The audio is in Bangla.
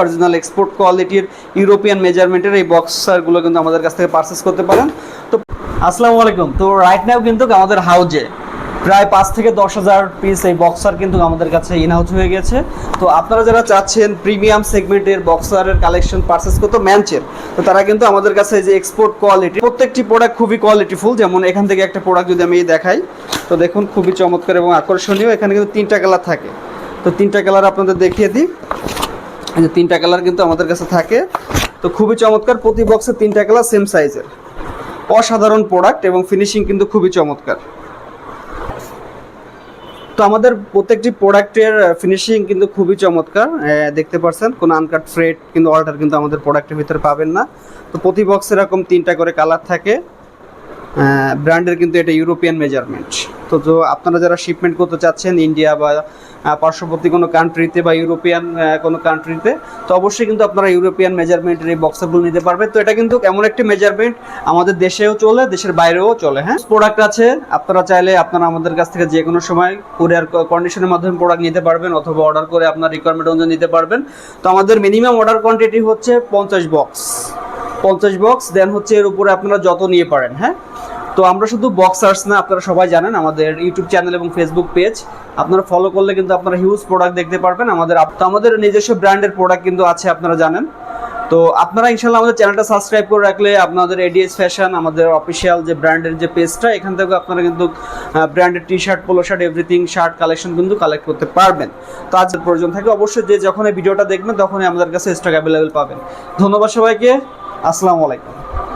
অরিজিনাল এক্সপোর্ট কোয়ালিটির ইউরোপিয়ান মেজারমেন্টের এই বক্সারগুলো কিন্তু আমাদের কাছ থেকে পারচেস করতে পারেন। তো আসসালামু আলাইকুম। তো রাইট নাও কিন্তু আমাদের হাউজে প্রায় পাঁচ থেকে দশ হাজার পিস এই বক্সার কিন্তু আমাদের কাছে ইন হাউস হয়ে গেছে। তো আপনারা যারা চাচ্ছেন প্রিমিয়াম সেগমেন্টের বক্সারের কালেকশন পারচেস করতে ম্যানচের তো তারা কিন্তু আমাদের কাছে যে এক্সপোর্ট কোয়ালিটি প্রত্যেকটি প্রোডাক্ট খুবই কোয়ালিটিফুল যেমন এখান থেকে একটা প্রোডাক্ট যদি আমি দেখাই, তো দেখুন খুবই চমৎকার এবং আকর্ষণীয়। এখানে কিন্তু তিনটা কালার থাকে। তো তিনটা কালার আপনাদের দেখিয়ে দিই। যে তিনটা কালার কিন্তু আমাদের কাছে থাকে। তো খুবই চমৎকার, প্রতি বক্সে তিনটা কালার সেম সাইজের অসাধারণ প্রোডাক্ট এবং ফিনিশিং কিন্তু খুবই চমৎকার। তো আমাদের প্রত্যেকটি প্রোডাক্টের ফিনিশিং কিন্তু খুবই চমৎকার দেখতে পাচ্ছেন কোনো আনকাট ফ্রেড কিন্তু অল্টার কিন্তু আমাদের প্রোডাক্টের ভিতরে পাবেন না। তো প্রতি বক্সে এরকম তিনটা করে কালার থাকে। ব্র্যান্ডের কিন্তু এটা ইউরোপিয়ান মেজারমেন্ট তো তো আপনারা যারা শিপমেন্ট করতে চাচ্ছেন ইন্ডিয়া বা পার্শ্ববর্তী কোনো কান্ট্রিতে বা ইউরোপিয়ান কোনো কান্ট্রিতে তো অবশ্যই কিন্তু আপনারা ইউরোপিয়ান মেজারমেন্টের এই বক্সগুলো নিতে পারবেন তো এটা কিন্তু এমন একটি মেজারমেন্ট আমাদের দেশেও চলে, দেশের বাইরেও চলে হ্যাঁ? প্রোডাক্ট আছে, আপনারা চাইলে আপনারা আমাদের কাছ থেকে যে কোনো সময় কুরিয়ার কন্ডিশনের মাধ্যমে প্রোডাক্ট নিতে পারবেন অথবা অর্ডার করে আপনার রিকোয়ারমেন্ট অনুযায়ী নিতে পারবেন। তো আমাদের মিনিমাম অর্ডার কোয়ান্টিটি হচ্ছে পঞ্চাশ বক্স পঞ্চাশ বক্স দেন হচ্ছে এর উপরে আপনারা যত নিয়ে পারেন হ্যাঁ? তো আমরা শুধু বক্সার্স না, আপনারা সবাই জানেন, আমাদের ইউটিউব চ্যানেল এবং ফেসবুক পেজ আপনারা ফলো করলে কিন্তু আপনারা হিউজ প্রোডাক্ট দেখতে পারবেন। আমাদের তো আমাদের নিজস্ব ব্র্যান্ডের প্রোডাক্ট কিন্তু আছে, আপনারা জানেন। তো আপনারা ইনশাল্লাহ আমাদের চ্যানেলটা সাবস্ক্রাইব করে রাখলে আপনাদের এডিএস ফ্যাশন আমাদের অফিসিয়াল যে ব্র্যান্ডের যে পেজটা এখান থেকে আপনারা কিন্তু ব্র্যান্ডের T shirt polo shirt everything shirt collection কিন্তু কালেক্ট করতে পারবেন। তো আজ প্রয়োজন থাকে। অবশ্যই যে যখন এই ভিডিওটা দেখবেন, তখনই আমাদের কাছে স্টক অ্যাভেলেবেল পাবেন। ধন্যবাদ সবাইকে। আসসালামু আলাইকুম।